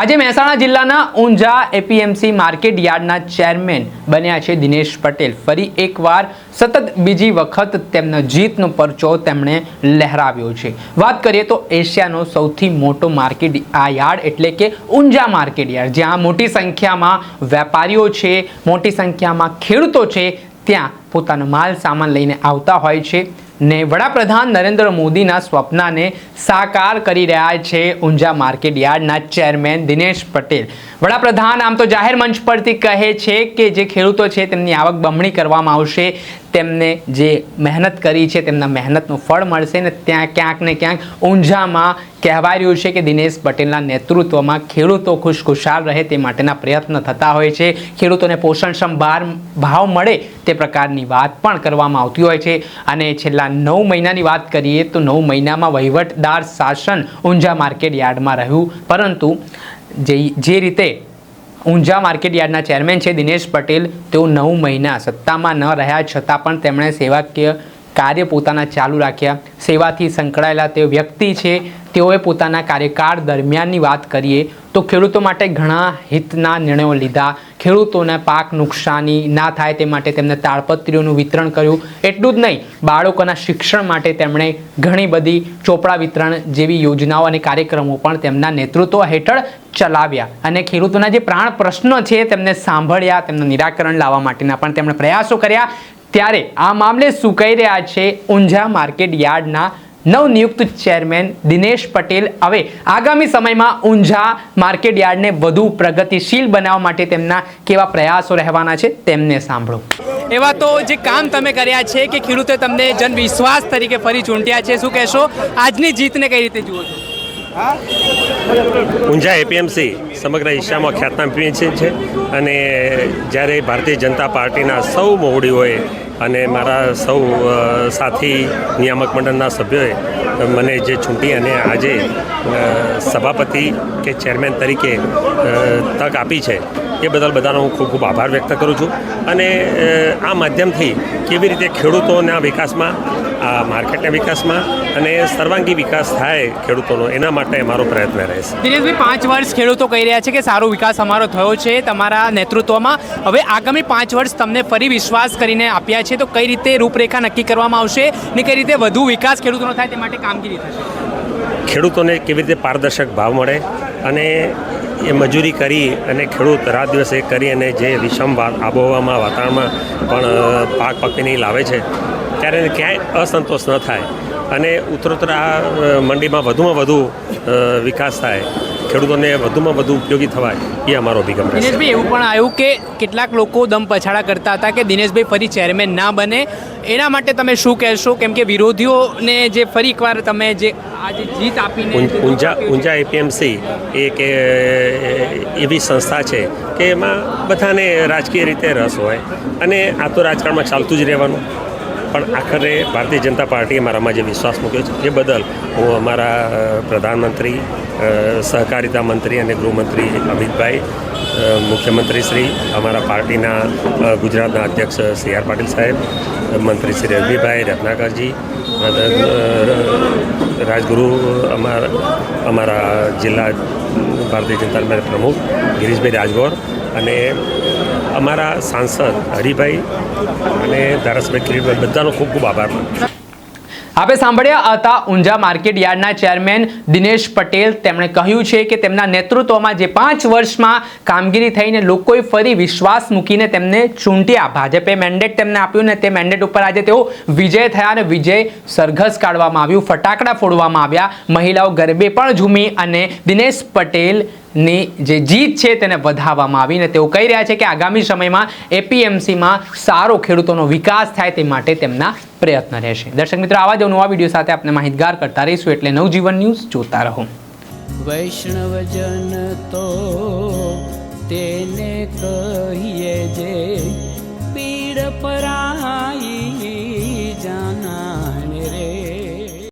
આજે મહેસાણા જિલ્લાના Unjha APMC market યાર્ડના ચેરમેન બન્યા છે દિનેશ પટેલ. ફરી એકવાર સતત બીજી વખત તેમનો જીતનો પરચો તેમણે લહેરાવ્યો છે. વાત કરીએ તો એશિયાનો સૌથી મોટો માર્કેટ આ યાર્ડ એટલે કે ઊંઝા માર્કેટ યાર્ડ. જ્યાં મોટી સંખ્યામાં વેપારીઓ છે, મોટી સંખ્યામાં ખેડૂતો છે, ત્યાં પોતાનો માલ સામાન લઈને આવતા હોય છે. ને વડાપ્રધાન નરેન્દ્ર મોદીના સ્વપ્નને સાકાર કરી રહ્યા છે ઊંઝા માર્કેટ યાર્ડના ચેરમેન દિનેશ પટેલ. વડાપ્રધાન આમ તો જાહેર મંચ પરથી કહે છે કે જે ખેડૂતો છે તેમની આવક બમણી કરવામાં આવશે. તેમને જે મહેનત કરી છે, તેમના મહેનતનું ફળ મળશે ને ત્યાં ક્યાંક ને ક્યાંક ઊંઝામાં કહેવાય રહ્યું છે કે દિનેશ પટેલના નેતૃત્વમાં ખેડૂતો ખુશખુશાલ રહે તે માટેના પ્રયત્ન થતા હોય છે. ખેડૂતોને પોષણક્ષમ ભાર ભાવ મળે તે પ્રકારની વાત પણ કરવામાં આવતી હોય છે. અને છેલ્લા નવ મહિનાની વાત કરીએ તો નવ મહિનામાં વહીવટદાર શાસન ઊંઝા માર્કેટ યાર્ડમાં રહ્યું. પરંતુ જે જે રીતે ઊંઝા માર્કેટ યાર્ડના ચેરમેન છે દિનેશ પટેલ. તેઓ નવ મહિના સત્તામાં ન રહ્યા છતાં પણ તેમણે સેવાકીય કાર્ય પોતાના ચાલુ રાખ્યા. સેવાથી સંકળાયેલા તે વ્યક્તિ છે, તેઓએ પોતાના કાર્યકાળ દરમિયાનની વાત કરીએ તો ખેડૂતો માટે ઘણા હિતના નિર્ણયો લીધા. ખેડૂતોને પાક નુકસાની ના થાય તે માટે તેમને તાળપત્રીઓનું વિતરણ કર્યું. એટલું જ નહીં, બાળકોના શિક્ષણ માટે તેમણે ઘણી બધી ચોપડા વિતરણ જેવી યોજનાઓ અને કાર્યક્રમો પણ તેમના નેતૃત્વ હેઠળ ચલાવ્યા. અને ખેડૂતોના જે પ્રાણ પ્રશ્નો છે તેમને સાંભળ્યા, તેમનું નિરાકરણ લાવવા માટેના પણ તેમણે પ્રયાસો કર્યા. ત્યારે આ મામલે શું કહી રહ્યા છે? ઊંઝા માર્કેટ યાર્ડના નવનિયુક્ત ચેરમેન દિનેશ પટેલ હવે આગામી સમયમાં ઊંઝા માર્કેટ યાર્ડને વધુ પ્રગતિશીલ બનાવવા માટે તેમના કેવા પ્રયાસો રહેવાના છે તેમને સાંભળો. એવા તો જે કામ તમે કર્યા છે કે ખેડૂતે તમને જનવિશ્વાસ તરીકે ફરી ચૂંટ્યા છે, શું કહેશો? આજની જીતને કઈ રીતે જુઓ છો? ઊંઝા એપીએમસી સમગ્ર એશિયામાં ખ્યાતનામ એપીએમસી છે અને જ્યારે ભારતીય જનતા પાર્ટીના સૌ મોવડીઓએ અને મારા સૌ સાથી નિયામક મંડળના સભ્યોએ મને જે ચૂંટી અને આજે સભાપતિ કે ચેરમેન તરીકે તક આપી છે, એ બદલ બધાનો હું ખૂબ ખૂબ આભાર વ્યક્ત કરું છું. અને આ માધ્યમથી કેવી રીતે ખેડૂતોના વિકાસમાં આ માર્કેટના વિકાસમાં અને સર્વાંગી વિકાસ થાય ખેડૂતોનો એના માટે અમારો પ્રયત્ન રહેશે. દિનેશભાઈ પાંચ વર્ષ ખેડૂતો કહી રહ્યા છે કે સારો વિકાસ અમારો થયો છે તમારા નેતૃત્વમાં. હવે આગામી પાંચ વર્ષ તમને ફરી વિશ્વાસ કરીને આપ્યા છે તો કઈ રીતે રૂપરેખા નક્કી કરવામાં આવશે ને કઈ રીતે વધુ વિકાસ ખેડૂતોનો થાય તે માટે કામગીરી થશે? ખેડૂતોને કેવી રીતે પારદર્શક ભાવ મળે અને એ મજૂરી કરી અને ખેડૂત રાત દિવસે કરી અને જે વિષમ આબોહવામાં વાતાવરણમાં પણ પાક પકવીને લાવે છે ત્યારે ક્યાંય અસંતોષ ન થાય. અને ઉત્તરોત્તર આ મંડીમાં વધુમાં વધુ વિકાસ થાય. ખેડૂતોને વધુમાં વધુ ઉપયોગી થવાય એ અમારો અભિગમ દિનેશભાઈ એવું પણ આવ્યું કે કેટલાક લોકો દમ પછાડા કરતા હતા કે દિનેશભાઈ ફરી ચેરમેન ના બને. એના માટે તમે શું કહેશો? કેમ કે વિરોધીઓને જે ફરી એકવાર તમે જે આજે જીત આપીને ઊં- ઊંઝા ઊંઝા એપીએમસી એક એવી સંસ્થા છે કે એમાં બધાને રાજકીય રીતે રસ હોય. અને આ તો રાજકારણમાં ચાલતું જ રહેવાનું. પણ આખરે ભારતીય જનતા પાર્ટીએ મારામાં જે વિશ્વાસ મૂક્યો છે, એ બદલ હું અમારા પ્રધાનમંત્રી સહકારિતા મંત્રી અને ગૃહમંત્રી અમિતભાઈ મુખ્યમંત્રી શ્રી, અમારા પાર્ટીના ગુજરાતના અધ્યક્ષ સી આર પાટીલ સાહેબ, મંત્રી શ્રી રવિભાઈ રત્નાકરજી રાજગુરુ અમારા અમારા જિલ્લા ભારતીય જનતા પ્રમુખ ગિરીશભાઈ રાજગોર અને અમારા સાંસદ હરિભાઈ અને ધારાસભ્ય કિરીટભાઈ બધાનો ખૂબ ખૂબ આભાર માનું છું. આપે સાંભળ્યા હતા ઊંઝા માર્કેટ યાર્ડના ચેરમેન દિનેશ પટેલ તેમણે કહ્યું છે કે તેમના નેતૃત્વમાં જે પાંચ વર્ષમાં કામગીરી થઈને લોકોએ ફરી વિશ્વાસ મૂકીને તેમને ચૂંટ્યા ભાજપે મેન્ડેટ તેમને આપ્યું ને તે મેન્ડેટ ઉપર આજે તેઓ વિજય થયા અને વિજય સરઘસ કાઢવામાં આવ્યું, ફટાકડા ફોડવામાં આવ્યા મહિલાઓ ગરબે પણ ઝૂમી અને દિનેશ પટેલ ની જે જીત છે તેને વધાવવામાં આવીને તેઓ કહી રહ્યા છે કે આગામી સમયમાં એપીએમસીમાં સારો ખેડૂતોનો વિકાસ થાય તે માટે તેમના પ્રયત્ન રહેશે. દર્શક મિત્રો, આવા જ નવા વીડિયો સાથે આપણે માહિતગાર કરતા રહીશું એટલે નવજીવન ન્યૂઝ જોતા રહો. વૈષ્ણવજન તો તેને કહીએ જે